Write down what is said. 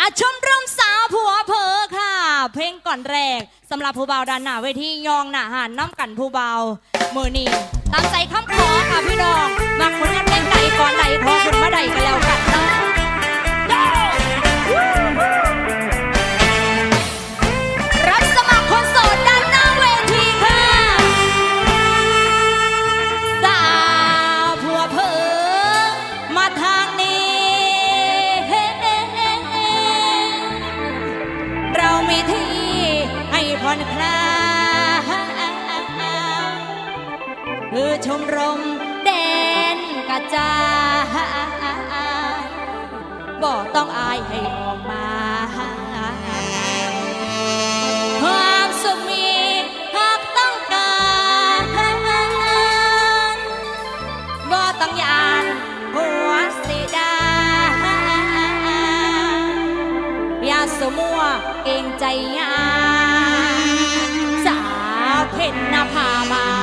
อาชมรมสาวผัวเพอค่ะ เพลงก่อนแรกสำหรับผู้เบาดันหน้าเวทียองหน้าหันน้ำกันผู้เบาเมื่อนี้ตามใจคำขอค่ะพี่น้องมาคนณกันเพลงไใดก่อนไใดขอคุณเมื่อใดก็แล้วกัน ที่ให้ผ่อนคลายคือชมรมเดนกระจายบ่ต้องอายให้ออกมา วมัวเก่งใจยาสาเพ็นนาพามา